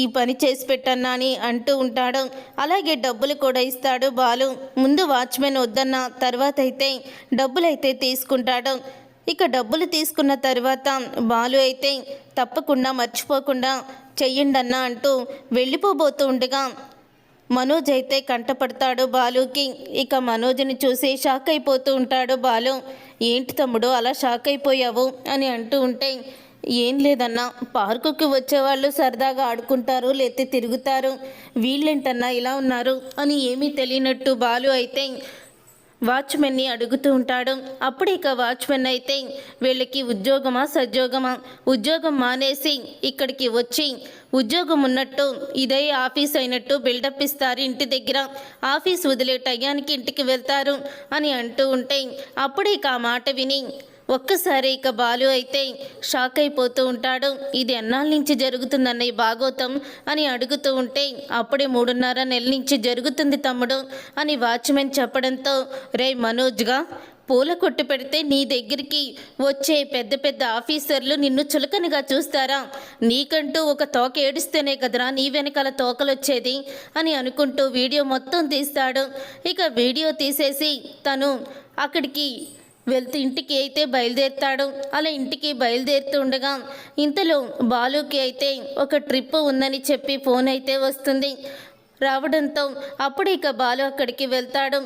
ఈ పని చేసి పెట్టన్నా అని అంటూ ఉంటాడు. అలాగే డబ్బులు కూడా ఇస్తాడు బాలు. ముందు వాచ్మెన్ వద్దన్న తర్వాత అయితే డబ్బులైతే తీసుకుంటాడు. ఇక డబ్బులు తీసుకున్న తర్వాత బాలు అయితే తప్పకుండా మర్చిపోకుండా చెయ్యండన్నా అంటూ వెళ్ళిపోబోతూ ఉండగా మనోజ్ అయితే కంటపడతాడు బాలుకి. ఇక మనోజ్ని చూసి షాక్ అయిపోతూ ఉంటాడు బాలు. ఏంటి తమ్ముడు అలా షాక్ అయిపోయావు? అని అంటూ ఉంటే ఏం లేదన్నా పార్కుకి వచ్చేవాళ్ళు సరదాగా ఆడుకుంటారు లేతే తిరుగుతారు. వీళ్ళేంటన్నా ఇలా ఉన్నారు అని ఏమీ తెలియనట్టు బాలు అయితే వాచ్మెన్ని అడుగుతూ ఉంటాడు. అప్పుడు ఇక వాచ్మెన్ అయితే వీళ్ళకి ఉద్యోగమా సద్యోగమా? ఉద్యోగం మానేసి ఇక్కడికి వచ్చి ఉద్యోగం ఉన్నట్టు ఇదే ఆఫీస్ అయినట్టు బిల్డప్ ఇస్తారు ఇంటి దగ్గర. ఆఫీస్ వదిలే టయానికి ఇంటికి వెళ్తారు అని అంటూ ఉంటే అప్పుడు ఇక ఆ మాట విని ఒక్కసారి ఇక బాలు అయితే షాక్ అయిపోతూ ఉంటాడు. ఇది ఎన్నాళ్ళ నుంచి జరుగుతుందన్న ఈ భాగోతం అని అడుగుతూ ఉంటే అప్పుడే మూడున్నర నెల నుంచి జరుగుతుంది తమ్ముడు అని వాచ్మెన్ చెప్పడంతో రే మనోజ్గా పూల కొట్టు పెడితే నీ దగ్గరికి వచ్చే పెద్ద పెద్ద ఆఫీసర్లు నిన్ను చులకనగా చూస్తారా? నీకంటూ ఒక తోక ఏడిస్తేనే కదరా నీ వెనకాల తోకలు వచ్చేది అని అనుకుంటూ వీడియో మొత్తం తీస్తాడు. ఇక వీడియో తీసేసి తను అక్కడికి వెళ్తూ ఇంటికి అయితే బయలుదేరుతాడు. అలా ఇంటికి బయలుదేరుతూ ఉండగా ఇంతలో బాలుకి అయితే ఒక ట్రిప్ ఉందని చెప్పి ఫోన్ అయితే వస్తుంది. రావడంతో అప్పుడు ఇక బాలు అక్కడికి వెళ్తాడు.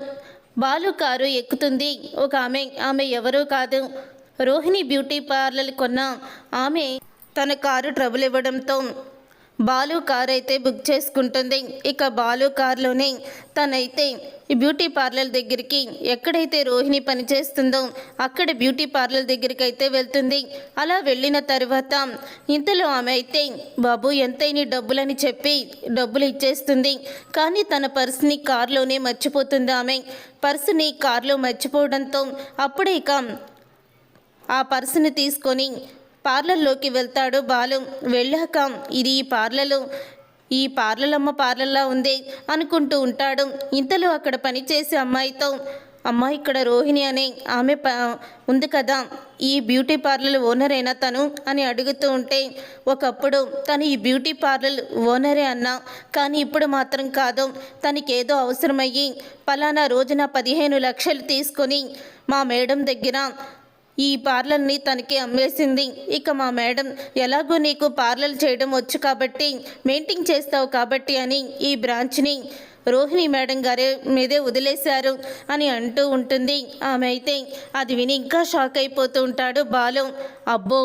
బాలు కారు ఎక్కుతుంది. ఒక ఆమె ఆమె ఎవరూ కాదు. రోహిణి బ్యూటీ పార్లర్ కొన్న ఆమె తన కారు ట్రబుల్ ఇవ్వడంతో బాలు కార్ అయితే బుక్ చేసుకుంటుంది. ఇక బాలు కార్లోనే తనైతే ఈ బ్యూటీ పార్లర్ దగ్గరికి ఎక్కడైతే రోహిణి పనిచేస్తుందో అక్కడ బ్యూటీ పార్లర్ దగ్గరికి అయితే వెళ్తుంది. అలా వెళ్ళిన తర్వాత ఇంతలో ఆమె అయితే బాబు ఎంతైనా డబ్బులని చెప్పి డబ్బులు ఇచ్చేస్తుంది. కానీ తన పర్సుని కార్లోనే మర్చిపోతుంది ఆమె. పర్సుని కార్లో మర్చిపోవడంతో అప్పుడే ఇక ఆ పర్సుని తీసుకొని పార్లర్లోకి వెళ్తాడు బాలు. వెళ్ళాక ఇది ఈ పార్లలు ఈ పార్లలమ్మ పార్లల్లా ఉంది అనుకుంటూ ఉంటాడు. ఇంతలో అక్కడ పనిచేసే అమ్మాయితో అమ్మ ఇక్కడ రోహిణి అనే ఆమె ప ఉంది కదా ఈ బ్యూటీ పార్లర్ ఓనర్ అయినా తను అని అడుగుతూ ఉంటే ఒకప్పుడు తను ఈ బ్యూటీ పార్లర్ ఓనరే అన్నా కానీ ఇప్పుడు మాత్రం కాదు. తనకేదో అవసరమయ్యి పలానా రోజున పదిహేను లక్షలు తీసుకొని మా మేడం దగ్గర ఈ పార్లర్ని తనకి అమ్మేసింది. ఇక మా మేడం ఎలాగో నీకు పార్లర్ చేయడం వచ్చు కాబట్టి మెయింటైన్ చేస్తావు కాబట్టి అని ఈ బ్రాంచ్ని రోహిణి మేడం గారు మీదే వదిలేశారు అని అంటూ ఉంటుంది. ఆమె అయితే అది విని ఇంకా షాక్ అయిపోతూ ఉంటాడు బాలు. అబ్బో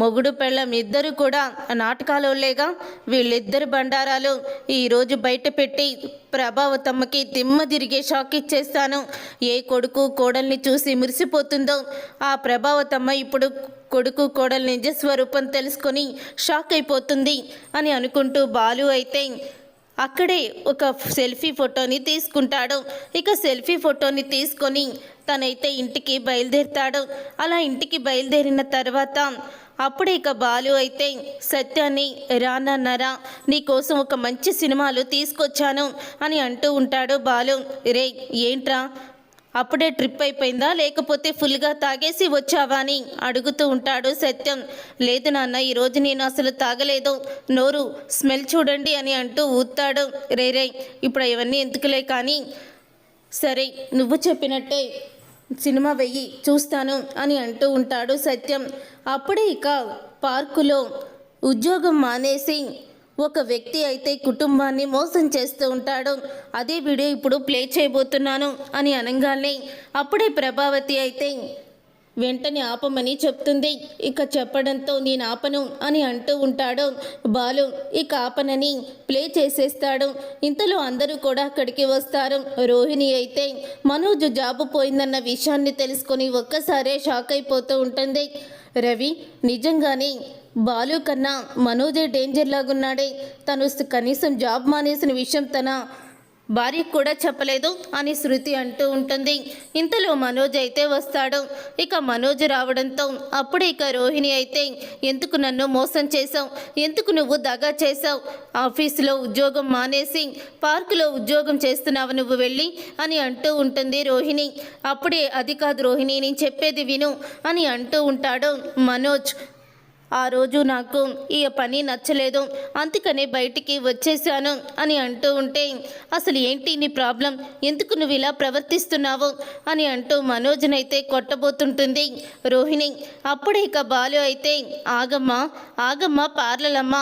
మొగుడు పెళ్ళం ఇద్దరు కూడా నాటకాలోలేగా వీళ్ళిద్దరు బండారాలు ఈరోజు బయట పెట్టి ప్రభావతమ్మకి దిమ్మ తిరిగే షాక్ ఇచ్చేస్తాను. ఏ కొడుకు కోడల్ని చూసి మురిసిపోతుందో. ఆ ప్రభావతమ్మ ఇప్పుడు కొడుకు కోడలు నిజ స్వరూపం తెలుసుకొని షాక్ అయిపోతుంది అని అనుకుంటూ బాలు అయితే అక్కడే ఒక సెల్ఫీ ఫోటోని తీసుకుంటాడు. ఇక సెల్ఫీ ఫోటోని తీసుకొని తనైతే ఇంటికి బయలుదేరుతాడు. అలా ఇంటికి బయలుదేరిన తర్వాత అప్పుడే ఇక బాలు అయితే సత్యాన్ని రానన్నారా నీకోసం ఒక మంచి సినిమాలు తీసుకొచ్చాను అని అంటూ ఉంటాడు బాలు. రే ఏంట్రా? అప్పుడే ట్రిప్ అయిపోయిందా? లేకపోతే ఫుల్గా తాగేసి వచ్చావా అని అడుగుతూ ఉంటాడు సత్యం. లేదు నాన్న ఈరోజు నేను అసలు తాగలేదు. నోరు స్మెల్ చూడండి అని అంటూ ఊతాడు రే రే ఇప్పుడు ఇవన్నీ ఎందుకులే కానీ? సరే నువ్వు చెప్పినట్టే సినిమా వెయ్యి చూస్తాను అని అంటూ ఉంటాడు సత్యం. అప్పుడే ఇక పార్కులో ఉద్యోగం మానేసి ఒక వ్యక్తి అయితే కుటుంబాన్ని మోసం చేస్తూ ఉంటాడు. అదే వీడియో ఇప్పుడు ప్లే చేయబోతున్నాను అని అనగానే అప్పుడే ప్రభావతి అయితే వెంటనే ఆపమని చెప్తుంది. ఇక చెప్పడంతో నేను ఆపను అని అంటూ ఉంటాడు. బాలు ఇక ఆపనని ప్లే చేసేస్తాడు. ఇంతలో అందరూ కూడా అక్కడికి వస్తారు. రోహిణి అయితే మనోజ్ జాబు పోయిందన్న విషయాన్ని తెలుసుకొని ఒక్కసారే షాక్ అయిపోతూ ఉంటుంది. రవి నిజంగానే బాలు కన్నా మనోజే డేంజర్ లాగున్నాడే. తను కనీసం జాబ్ మానేసిన విషయం తన భార్యకు కూడా చెప్పలేదు అని శృతి అంటూ ఉంటుంది. ఇంతలో మనోజ్ అయితే వస్తాడు. ఇక మనోజ్ రావడంతో అప్పుడే ఇక రోహిణి అయితే ఎందుకు నన్ను మోసం చేశావు? ఎందుకు నువ్వు దగా చేశావు? ఆఫీసులో ఉద్యోగం మానేసి పార్కులో ఉద్యోగం చేస్తున్నావు నువ్వు వెళ్ళి అని అంటూ ఉంటుంది రోహిణి. అప్పుడే అది కాదు రోహిణి నేను చెప్పేది విను అని అంటూ ఉంటాడు మనోజ్. ఆ రోజు నాకు ఈ పని నచ్చలేదు. అందుకనే బయటికి వచ్చేసాను అని అంటూ ఉంటే అసలు ఏంటి నీ ప్రాబ్లం? ఎందుకు నువ్వు ఇలా ప్రవర్తిస్తున్నావు? అని అంటూ మనోజ్నైతే కొట్టబోతుంటుంది రోహిణి. అప్పుడే ఇక బాలు అయితే ఆగమ్మా ఆగమ్మా పార్లలమ్మ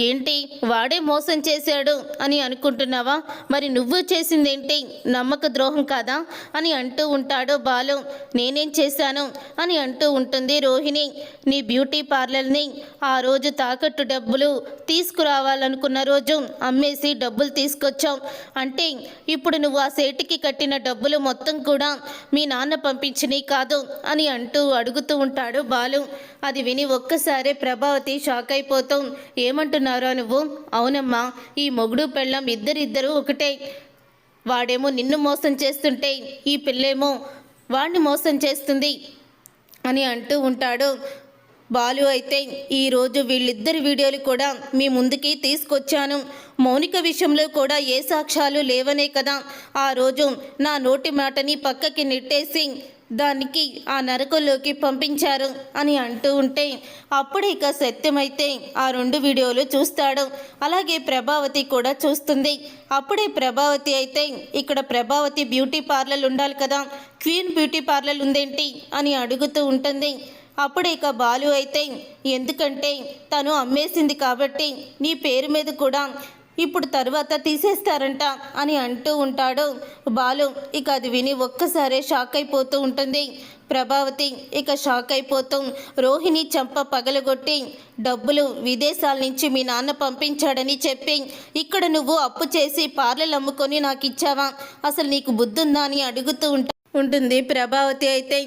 ఏంటి? వాడే మోసం చేశాడు అని అనుకుంటున్నావా? మరి నువ్వు చేసిందేంటి? నమ్మక ద్రోహం కాదా? అని అంటూ ఉంటాడు బాలు. నేనేం చేశాను? అని అంటూ ఉంటుంది రోహిణి. నీ బ్యూటీ పార్లర్ని ఆ రోజు తాకట్టు డబ్బులు తీసుకురావాలనుకున్న రోజు అమ్మేసి డబ్బులు తీసుకొచ్చావు అంటే ఇప్పుడు నువ్వు ఆ సేటికి కట్టిన డబ్బులు మొత్తం కూడా మీ నాన్న పంపించినవి కాదు అని అంటూ అడుగుతూ ఉంటాడు బాలు. అది విని ఒక్కసారే ప్రభావతి షాక్ అయిపోతాం ఏమంటున్నారు నువ్వు? అవునమ్మా ఈ మొగుడు పెళ్ళం ఇద్దరిద్దరూ ఒకటే. వాడేమో నిన్ను మోసం చేస్తుంటే ఈ పిల్లేమో వాడిని మోసం చేస్తుంది అని అంటూ ఉంటాడు. బాలు అయితే ఈరోజు వీళ్ళిద్దరి వీడియోలు కూడా మీ ముందుకి తీసుకొచ్చాను. మౌనిక విషయంలో కూడా ఏ సాక్ష్యాలు లేవనే కదా. ఆ రోజు నా నోటి మాటని పక్కకి నెట్టేసి దానికి ఆ నరకంలోకి పంపించారు అని అంటూ ఉంటే అప్పుడు ఇక సత్యమైతే ఆ రెండు వీడియోలు చూస్తాడు. అలాగే ప్రభావతి కూడా చూస్తుంది. అప్పుడే ప్రభావతి అయితే ఇక్కడ ప్రభావతి బ్యూటీ పార్లర్ ఉండాలి కదా క్వీన్ బ్యూటీ పార్లర్ ఉందేంటి అని అడుగుతూ ఉంటుంది. అప్పుడు ఇక బాలు అయితే ఎందుకంటే తను అమ్మేసింది కాబట్టి నీ పేరు మీద కూడా ఇప్పుడు తర్వాత తీసేస్తారంట అని అంటూ ఉంటాడు. బాలు ఇక అది విని ఒక్కసారే షాక్ అయిపోతూ ఉంటుంది. ప్రభావతి ఇక షాక్ అయిపోతూ రోహిణి చంప పగలగొట్టి డబ్బులు విదేశాల నుంచి మీ నాన్న పంపించాడని చెప్పి ఇక్కడ నువ్వు అప్పు చేసి పార్లలు అమ్ముకొని నాకు ఇచ్చావా అసలు నీకు బుద్ధుందా? అని అడుగుతూ ఉంటా ఉంటుంది. ప్రభావతి అయితే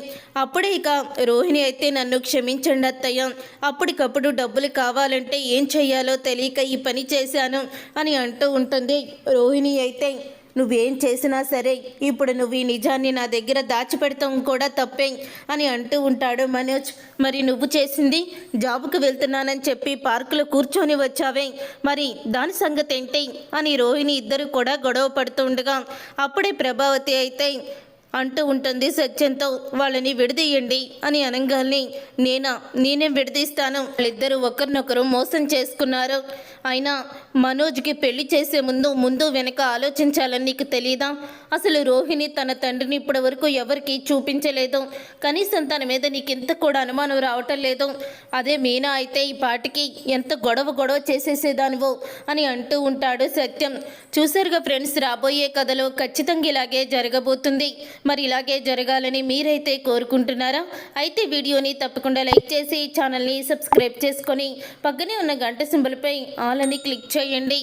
అప్పుడే ఇక రోహిణి అయితే నన్ను క్షమించండి అత్తయ్య. అప్పటికప్పుడు డబ్బులు కావాలంటే ఏం చెయ్యాలో తెలియక ఈ పని చేశాను అని అంటూ ఉంటుంది. రోహిణి అయితే నువ్వేం చేసినా సరే ఇప్పుడు నువ్వు ఈ నిజాన్ని నా దగ్గర దాచిపెడతాం కూడా తప్పే అని అంటూ ఉంటాడు మనోజ్. మరి నువ్వు చేసింది జాబుకు వెళ్తున్నానని చెప్పి పార్కులో కూర్చొని వచ్చావే. మరి దాని సంగతి ఏంటి అని రోహిణి ఇద్దరు కూడా గొడవ పడుతుండగా అప్పుడే ప్రభావతి అయితే అంటూ ఉంటుంది సత్యంతో వాళ్ళని విడదీయండి అని అనగాల్ని నేనా? నేనేం విడదీస్తాను. వాళ్ళిద్దరూ ఒకరినొకరు మోసం చేసుకున్నారు. అయినా మనోజ్కి పెళ్ళి చేసే ముందు ముందు వెనక ఆలోచించాలని నీకు తెలియదా అసలు రోహిణి తన తండ్రిని ఇప్పటి వరకు ఎవరికి చూపించలేదు. కనీసం తన మీద నీకు కూడా అనుమానం రావటం లేదు. అదే మీనా అయితే ఈ పాటికి ఎంత గొడవ గొడవ చేసేసేదానివో అని అంటూ ఉంటాడు సత్యం. చూసారుగా ఫ్రెండ్స్ రాబోయే కథలో ఖచ్చితంగా ఇలాగే జరగబోతుంది. మరి ఇలాగే జరగాలని మీరైతే కోరుకుంటున్నారా? అయితే వీడియోని తప్పకుండా లైక్ చేసి ఛానల్ని సబ్స్క్రైబ్ చేసుకొని పక్కనే ఉన్న గంట సింబల్పై ఆల్ అని క్లిక్ చేయండి.